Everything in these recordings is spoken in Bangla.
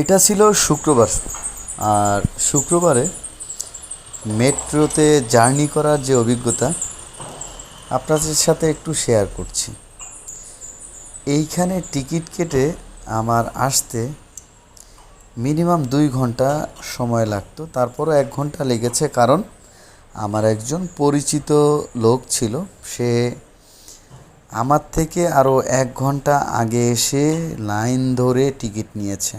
এটা ছিল শুক্রবার। আর শুক্রবারে মেট্রোতে জার্নি করার যে অভিজ্ঞতা, আপনাদের সাথে একটু শেয়ার করছি। এইখানে টিকিট কেটে আমার আসতে মিনিমাম দুই ঘণ্টা সময় লাগতো, তারপরও এক ঘণ্টা লেগেছে কারণ আমার একজন পরিচিত লোক ছিল। সে আমার থেকে আরও এক ঘণ্টা আগে এসে লাইন ধরে টিকিট নিয়েছে।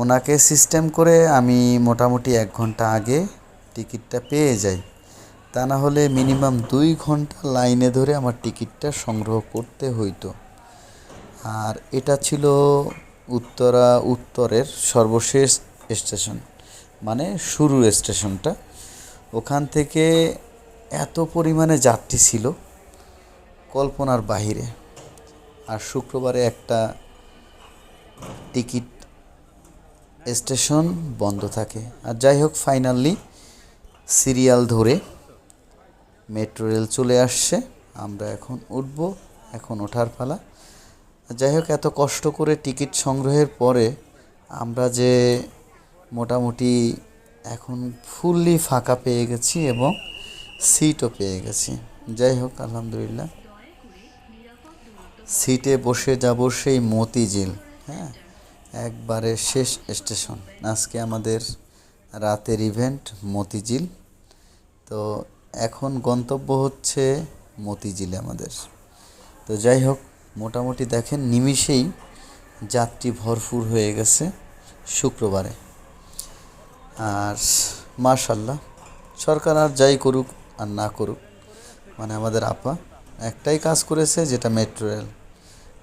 ওনাকে সিস্টেম করে আমি মোটামুটি এক ঘণ্টা আগে টিকিটটা পেয়ে যাই। তা না হলে মিনিমাম দুই ঘণ্টা লাইনে ধরে আমার টিকিটটা সংগ্রহ করতে হইতো। আর এটা ছিল উত্তরা, উত্তরের সর্বশেষ স্টেশন মানে শুরু স্টেশনটা ওখান থেকে এত পরিমাণে যাত্রী ছিল কল্পনার বাহিরে। আর শুক্রবারে একটা টিকিট স্টেশন বন্ধ থাকে। আর যাই হোক ফাইনালি সিরিয়াল ধরে মেট্রো রেল চলে আসছে। আমরা এখন উঠবো, এখন ওঠার পালা। যাই হোক, এত কষ্ট করে টিকিট সংগ্রহের পরে আমরা যে মোটামুটি এখন ফুললি ফাঁকা পেয়ে গেছি এবং সিটও পেয়ে গেছি। যাই হোক, আলহামদুলিল্লাহ। সিটে বসে যাব সেই মতিঝিল হ্যাঁ? একবারে শেষ স্টেশন। আজকে আমাদের রাতের ইভেন্ট মতিঝিল। তো এখন গন্তব্য হচ্ছে মতিঝিলে আমাদের। তো যাই হোক, মোটামুটি দেখেন নিমিষেই যাত্রী ভরপুর হয়ে গেছে শুক্রবারে। আর মার্শাল্লাহ সরকার আর যাই করুক আর না করুক মানে আমাদের আপা একটাই কাজ করেছে, যেটা মেট্রো রেল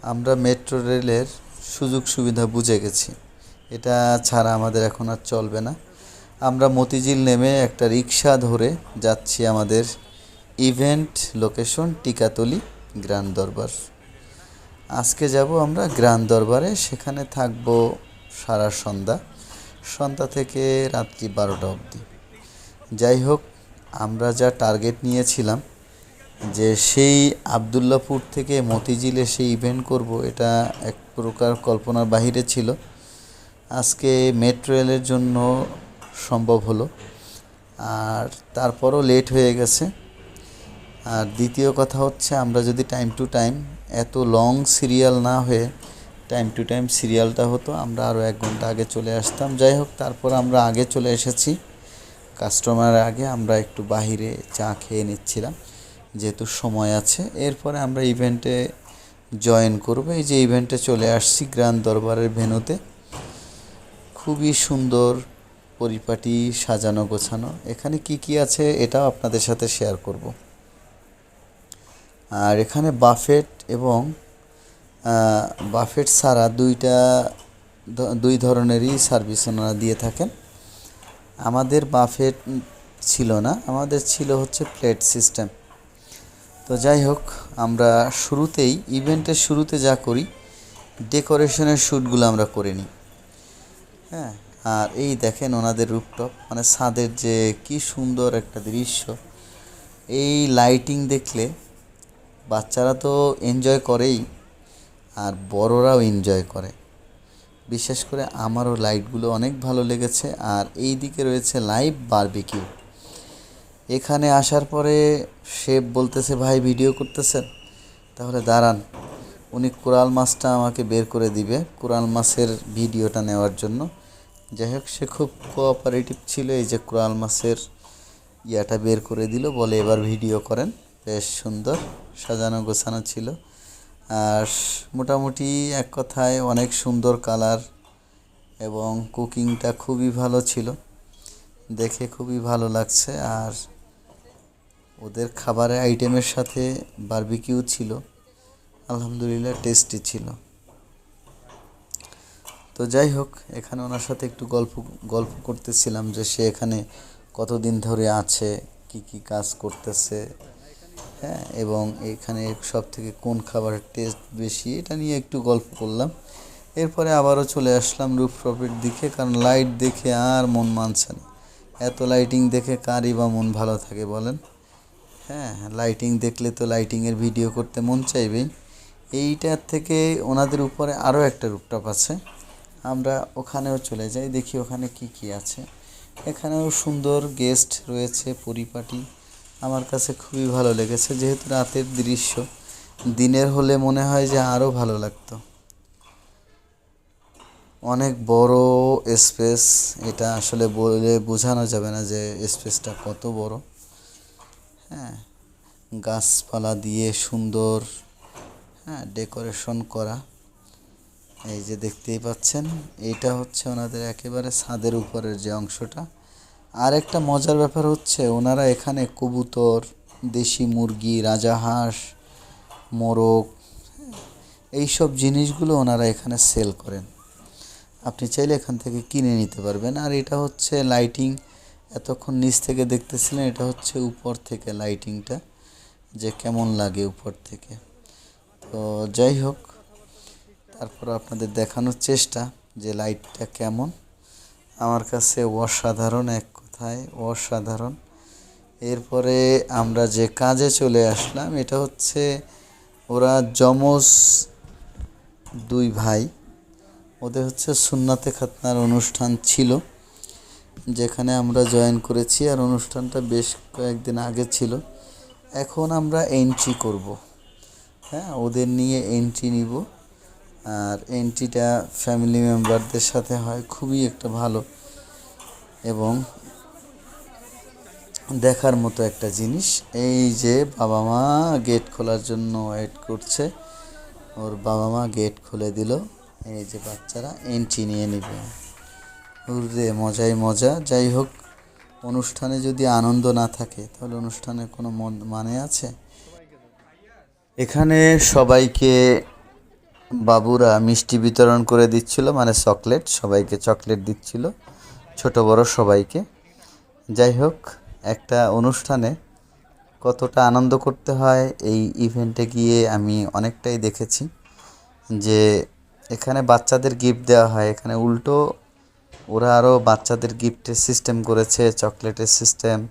আমরা মেট্রো রেলের সুযোগ সুবিধা বুঝে গেছি। এটা ছাড়া আমাদের এখন আর চলবে না। আমরা মতিঝিল নেমে একটা রিক্সা ধরে যাচ্ছি আমাদের ইভেন্ট লোকেশন টিকাতলি গ্রান্ড দরবার। আজকে যাব আমরা গ্রান্ড দরবারে, সেখানে থাকব সারা সন্ধ্যা সন্ধ্যা থেকে রাত্রি বারোটা অবধি। যাই হোক, আমরা যা টার্গেট নিয়েছিলাম যে সেই আবদুল্লাপুর থেকে মতিঝিলে সেই ইভেন্ট করব, এটা এক প্রকার কল্পনার বাহিরে ছিল। আজকে মেট্রো রেলের জন্য সম্ভব হলো। আর তারপরও লেট হয়ে গেছে। আর দ্বিতীয় কথা হচ্ছে, আমরা যদি টাইম টু টাইম এত লং সিরিয়াল না হয়ে টাইম টু টাইম সিরিয়ালটা হতো, আমরা আরও এক ঘণ্টা আগে চলে আসতাম। যাই হোক, তারপর আমরা আগে চলে এসেছি। কাস্টমারের আগে আমরা একটু বাহিরে চা খেয়ে নিচ্ছিলাম, যেহেতু সময় আছে। এরপরে আমরা ইভেন্টে জয়েন করব। এই যে ইভেন্টে চলে আসছি গ্রান্ড দরবারের ভেনুতে খুবই সুন্দর পরিপাটি, সাজানো, গোছানো। এখানে কি কি আছে এটাও আপনাদের সাথে শেয়ার করব। আর এখানে বাফেট এবং বাফেট ছাড়া দুইটা দুই ধরনেরই সার্ভিস ওনারা দিয়ে থাকেন। আমাদের বাফেট ছিল না, আমাদের ছিল হচ্ছে প্লেট সিস্টেম তো যাই হোক, আমরা শুরুতেই, ইভেন্টের শুরুতে যা করি, ডেকোরেশনের শ্যুটগুলো আমরা করে নিই। হ্যাঁ আর এই দেখেন ওনাদের রুপটপ মানে ছাদের যে কি সুন্দর একটা দৃশ্য। এই লাইটিং দেখলে বাচ্চারা তো এনজয় করেই, আর বড়রাও এনজয় করে। বিশেষ করে আমারও লাইটগুলো অনেক ভালো লেগেছে, আর এই দিকে রয়েছে লাইভ বারবিকিউ। এখানে আসার পরে শেফ বলতেছে, ভাই ভিডিও করতেছেন? তাহলে দাঁড়ান। উনি কোরাল মাছটা আমাকে বের করে দিবে, কোরাল মাছের ভিডিওটা নেওয়ার জন্য। যাই হোক, সে খুব কোঅপারেটিভ ছিল, এই যে কোরাল মাছের ইয়াটা বের করে দিল, বলে এবার ভিডিও করেন। বেশ সুন্দর, সাজানো গোছানো ছিল। আর মোটামুটি এক কথায় অনেক সুন্দর কালার এবং কুকিংটা খুবই ভালো ছিল। দেখে খুবই ভালো লাগছে। আর ওদের খাবারের আইটেমের সাথে বারবিকিউ ছিল। আলহামদুলিল্লাহ টেস্টি ছিল। তো যাই হোক, এখানে ওনার সাথে একটু গল্প গল্প করতেছিলাম যে সে এখানে কতদিন ধরে আছে, কি কি কাজ করতেছে হ্যাঁ এবং এখানে সব থেকে কোন খাবারের টেস্ট বেশি, এটা নিয়ে একটু গল্প করলাম। এরপরে আবারও চলে আসলাম রুফটপের দিকে, কারণ লাইট দেখে আর মন মানছে না। এত লাইটিং দেখে কারই বা মন ভালো থাকে বলেন। হ্যাঁ লাইটিং দেখলে তো লাইটিংয়ের ভিডিও করতে মন চাইবেই। এইটার থেকে ওনাদের উপরে আরও একটা রুপটপ আছে। আমরা ওখানেও চলে যাই, দেখি ওখানে কি কি আছে। এখানেও সুন্দর গেস্ট রয়েছে, পরিপাটি। আমার কাছে খুবই ভালো লেগেছে, যেহেতু রাতের দৃশ্য। দিনের হলে মনে হয় যে আরও ভালো লাগতো। অনেক বড় স্পেস এটা আসলে বলে বোঝানো যাবে না যে স্পেসটা কত বড়। হ্যাঁ গাছপালা দিয়ে সুন্দর হ্যাঁ ডেকোরেশন করা। এই যে দেখতেই পাচ্ছেন, এটা হচ্ছে ওনাদের একেবারে ছাদের উপরের যে অংশটা। আর একটা মজার ব্যাপার হচ্ছে, ওনারা এখানে কবুতর, দেশি মুরগি রাজাহাঁস মোরগ, এইসব জিনিসগুলো ওনারা এখানে সেল করেন। আপনি চাইলে এখান থেকে কিনে নিতে পারবেন। আর এটা হচ্ছে লাইটিং এতক্ষণ নিচ থেকে দেখতেছিলেন, এটা হচ্ছে উপর থেকে লাইটিংটা যে কেমন লাগে উপর থেকে। তো যাই হোক, তারপর আপনাদের দেখানোর চেষ্টা যে লাইটটা কেমন। আমার কাছে অসাধারণ এক কথায়, অসাধারণ। এরপরে আমরা যে কাজে চলে আসলাম, এটা হচ্ছে ওরা যমজ দুই ভাই। ওদের হচ্ছে সুন্নাতে খাতনার অনুষ্ঠান ছিল। যেখানে আমরা জয়েন করেছি আর অনুষ্ঠানটা বেশ কয়েকদিন আগে ছিল। এখন আমরা এন্ট্রি করব। হ্যাঁ ওদের নিয়ে এন্ট্রি নিব। আর এন্ট্রিটা ফ্যামিলি মেম্বারদের সাথে হয়, খুবই একটা ভালো এবং দেখার মতো একটা জিনিস। এই যে বাবা মা গেট খোলার জন্য ওয়েট করছে, ওর বাবা মা গেট খুলে দিল। এই যে বাচ্চারা এন্ট্রি নিয়ে নিবে। রে মজাই মজা। যাই হোক, অনুষ্ঠানে যদি আনন্দ না থাকে, তাহলে অনুষ্ঠানে কোনো মন- আছে? এখানে সবাইকে বাবুরা মিষ্টি বিতরণ করে দিচ্ছিল মানে চকলেট, সবাইকে চকলেট দিচ্ছিল, ছোট বড় সবাইকে। যাই হোক, একটা অনুষ্ঠানে কতটা আনন্দ করতে হয়, এই ইভেন্টে গিয়ে আমি অনেকটাই দেখেছি যে এখানে বাচ্চাদের গিফট দেওয়া হয়, এখানে উল্টো ওরা আরও বাচ্চাদের গিফটের সিস্টেম করেছে, চকলেটের সিস্টেম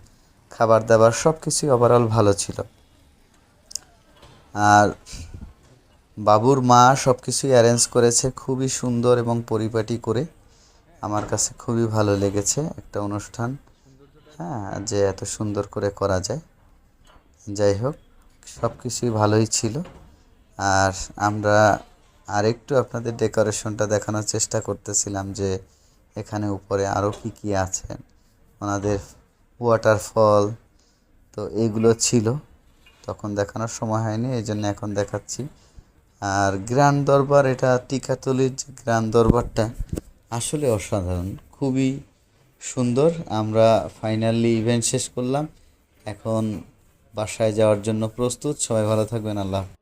খাবার দাবার সব কিছুই ওভারঅল ভালো ছিল। আর বাবুর মা সব কিছুই অ্যারেঞ্জ করেছে খুবই সুন্দর এবং পরিপাটি করে। আমার কাছে খুবই ভালো লেগেছে একটা অনুষ্ঠান। হ্যাঁ যে এত সুন্দর করে করা যায়। যাই হোক সব কিছুই ভালোই ছিল। আর আমরা আরেকটু আপনাদের ডেকোরেশনটা দেখানোর চেষ্টা করতেছিলাম যে এখানে উপরে আরও কী কী আছে? ওনাদের ওয়াটারফল তো এগুলো ছিল। তখন দেখানোর সময় হয়নি এই জন্য এখন দেখাচ্ছি। আর গ্র্যান্ড দরবার, এটা টিকাতলির যে গ্র্যান্ড দরবারটা, আসলে অসাধারণ। খুবই সুন্দর। আমরা ফাইনালি ইভেন্ট শেষ করলাম। এখন বাসায় যাওয়ার জন্য প্রস্তুত। সবাই ভালো থাকবেন। আল্লাহ।